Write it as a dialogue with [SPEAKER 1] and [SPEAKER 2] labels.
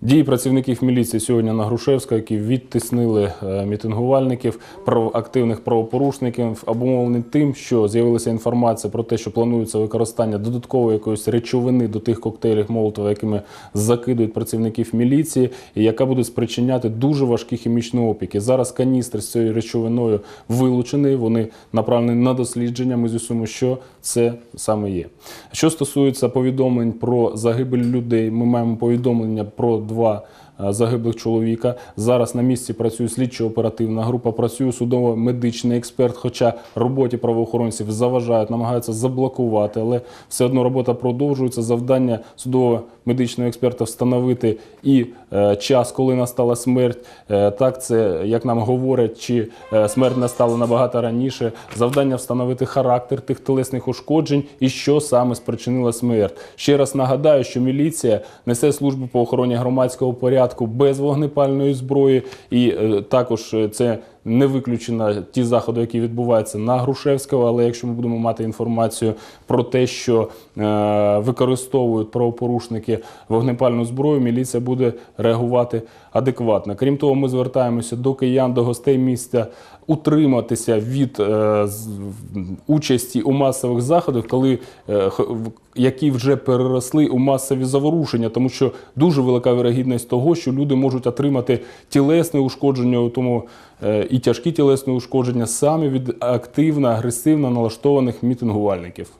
[SPEAKER 1] Дії працівників міліції сьогодні на Грушевська, які відтиснили е, мітингувальників, активних правопорушників, обумовлені тим, що з'явилася інформація про те, що планується використання додаткової якоїсь речовини до тих коктейлів Молотова, якими закидують працівників міліції, і яка буде спричиняти дуже важкі хімічні опіки. Зараз каністри з цією речовиною вилучені, вони направлені на дослідження. Ми з'ясуємо, що це саме є. Що стосується повідомлень про загибель людей, ми маємо повідомлення про два загиблих чоловіка. Зараз на місці працює слідчо-оперативна група, працює судово-медичний експерт. Хоча роботі правоохоронців заважають, намагаються заблокувати, але все одно робота продовжується. Завдання судово-медичного експерта встановити і е, час, коли настала смерть. Е, так, це як нам говорять, чи е, смерть настала набагато раніше. Завдання встановити характер тих телесних ушкоджень і що саме спричинила смерть. Ще раз нагадаю, що міліція несе службу по охороні громадського порядку без вогнепальної зброї, і е, також е, це не виключено ті заходи, які відбуваються на Грушевського. Але якщо ми будемо мати інформацію про те, що е, використовують правопорушники вогнепальну зброю, міліція буде реагувати адекватно. Крім того, ми звертаємося до киян, до гостей міста утриматися від участі у масових заходах, коли які вже переросли у масові заворушення, тому що дуже велика вірогідність того, що люди можуть отримати тілесне ушкодження, тому е, і тяжкі тілесні ушкодження саме від активно, агресивно налаштованих мітингувальників.